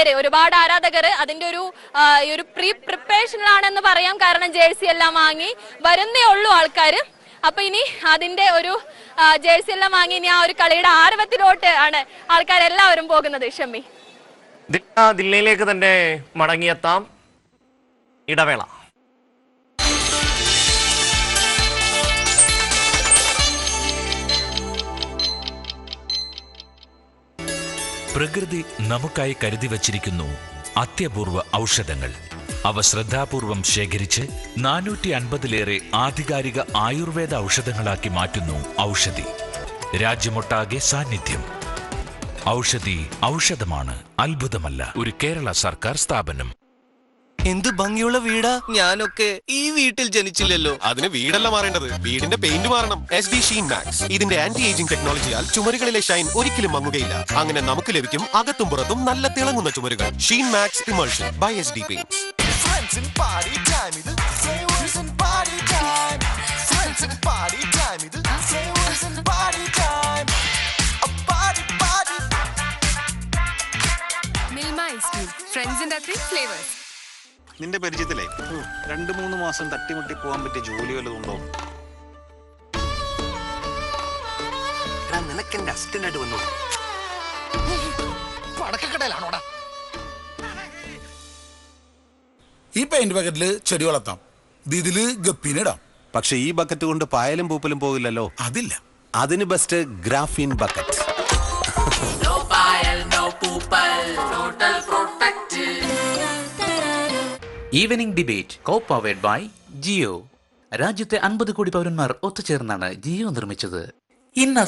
പേര് ഒരുപാട് ആരാധകർ അതിന്റെ ഒരു ഒരു പ്രീ പ്രിപ്പറേഷനിലാണെന്ന് പറയാം. കാരണം ജേഴ്സി എല്ലാം വാങ്ങി വരുന്നേ ഉള്ളൂ ആൾക്കാർ. അപ്പൊ ഇനി അതിന്റെ ഒരു ജേഴ്സി എല്ലാം വാങ്ങി ഇനി ആ ഒരു കളിയുടെ ആരവത്തിലോട്ട് ആണ് ആൾക്കാരെല്ലാവരും പോകുന്നത് ഷമ്മി. ദില്ലിയിലേക്ക് തന്നെ മടങ്ങിയെത്താം ഇടവേള. പ്രകൃതി നമുക്കായി കരുതി വച്ചിരിക്കുന്നു അത്യപൂർവ ഔഷധങ്ങൾ. അവ ശ്രദ്ധാപൂർവം ശേഖരിച്ച് നാനൂറ്റി അൻപതിലേറെ ആധികാരിക ആയുർവേദ ഔഷധങ്ങളാക്കി മാറ്റുന്നു ഔഷധി. രാജ്യമൊട്ടാകെ സാന്നിധ്യം. ഔഷധി ഔഷധമാണ് അത്ഭുതമല്ല. ഒരു കേരള സർക്കാർ സ്ഥാപനം. എന്ത് ഭംഗിയുള്ള വീടാ? ഞാനൊക്കെ ഈ വീട്ടിൽ ജനിച്ചില്ലല്ലോ. അതിന് വീടല്ല മാറേണ്ടത്. വീടിന്റെ പെയിന്റ് മാറണം. എസ് ഡി ഷീൻ മാക്സ് ഇതിന്റെ ആന്റി ഏജിംഗ് ടെക്നോളജിയാൽ ചുമരുകളിലെ ഷൈൻ ഒരിക്കലും മങ്ങുകയില്ല. അങ്ങനെ നമുക്ക് ലഭിക്കും അകത്തും പുറത്തും നല്ല തിളങ്ങുന്ന ചുമരുകൾ. Sheen max emulsion by S D paints ഫ്രണ്ട്സിന്റെ ഫ്ലേവേഴ്സ് നിന്റെ പരിചയത്തിലെ? രണ്ടു മൂന്ന് മാസം തട്ടിമുട്ടി പോകാൻ പറ്റിയ ജോലി വല്ലതും ഉണ്ടോ നിനക്ക് എന്റെ അസിസ്റ്റന്റ് ആയിട്ട് വന്നു? പടക്കക്കടയിലാണോടാ? ഈ പെയിന്റ് ബക്കറ്റിൽ ചെടി വളർത്താം. ഇത് ഇതിൽ ഗപ്പീനിടാം പക്ഷെ ഈ ബക്കറ്റ് കൊണ്ട് പായലും പൂപ്പലും പോകില്ലല്ലോ. അതില്ല. അതിന് best graphene bucket evening debate co powered by Jio രാജ്യത്തെ അൻപത് കോടി പൗരന്മാർ ഒത്തുചേർന്നാണ് ജിയോ നിർമ്മിച്ചത്. ഇന്ന്